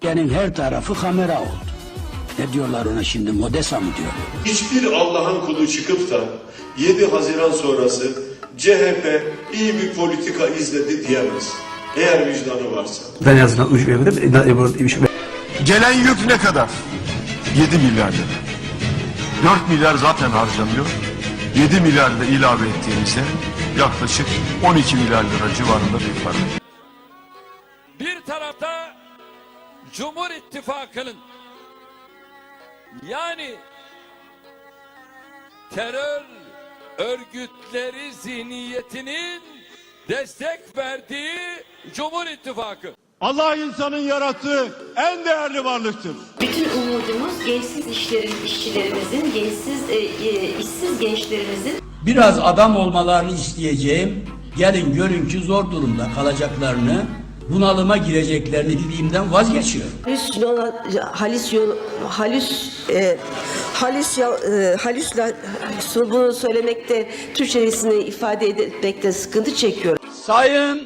Türkiye'nin her tarafı kamera oldu. Ne diyorlar ona şimdi Modesa mı diyorlar? Hiçbir Allah'ın kulu çıkıp da 7 Haziran sonrası CHP iyi bir politika izledi diyemez. Eğer vicdanı varsa. Ben en azından verebilirim. Gelen yük ne kadar? 7 milyar lira. 4 milyar zaten harcanıyor. 7 milyar da ilave ettiğimizde yaklaşık 12 milyar lira civarında bir para. Bir tarafta Cumhur İttifakı'nın yani terör örgütleri zihniyetinin destek verdiği Cumhur İttifakı. Allah insanın yarattığı en değerli varlıktır. Bütün umudumuz gençsiz işlerin, işçilerimizin, gençsiz, e, e, işsiz gençlerimizin Biraz adam olmalarını isteyeceğim. Gelin görün ki zor durumda kalacaklarını, bunalıma gireceklerini dediğimden vazgeçiyor. Halüs yol, halüs e, halüs ya- e, halüsla bunu söylemekte Türkçesini ifade etmekte sıkıntı çekiyorum. Sayın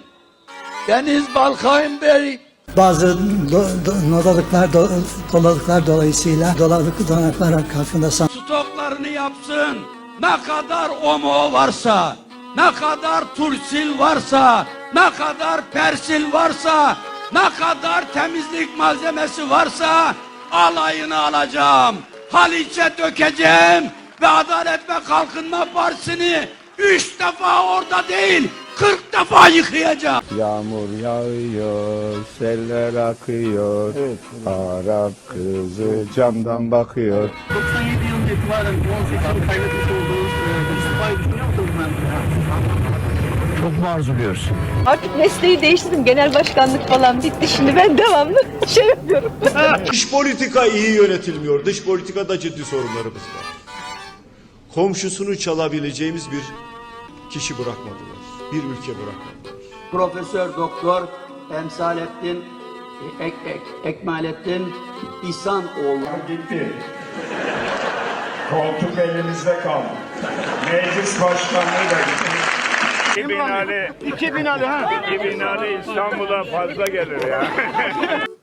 Deniz Balkayın Bey, Bazı do, do, nodalıklar, do, dolalıklar dolayısıyla dolalık donaklar karşısında san- stoklarını yapsın. Ne kadar omo varsa, ne kadar tursil varsa, ne kadar persil varsa, ne kadar temizlik malzemesi varsa alayını alacağım. Haliç'e dökeceğim ve Adalet ve Kalkınma Partisi'ni üç defa orada değil, kırk defa yıkayacağım. Yağmur yağıyor, seller akıyor. Arap kızı camdan bakıyor. 97 yılında itibaren 18 yıl kaybetmiş olduğu istifayı düşünüyor musunuz mu arzuluyorsun? Artık mesleği değiştirdim. Genel başkanlık falan bitti. Şimdi ben devamlı şey yapıyorum. Dış politika iyi yönetilmiyor. Dış politikada ciddi sorunlarımız var. Komşusunu çalabileceğimiz bir kişi bırakmadılar. Bir ülke bırakmadılar. Profesör Doktor Emsalettin Ek, Ek, Ekmalettin İhsanoğlu. Gitti. Koltuk elimizde kaldı. Meclis başkanlığı da gitti. İki binali, iki binali ha? İki binali İstanbul'a fazla gelir ya.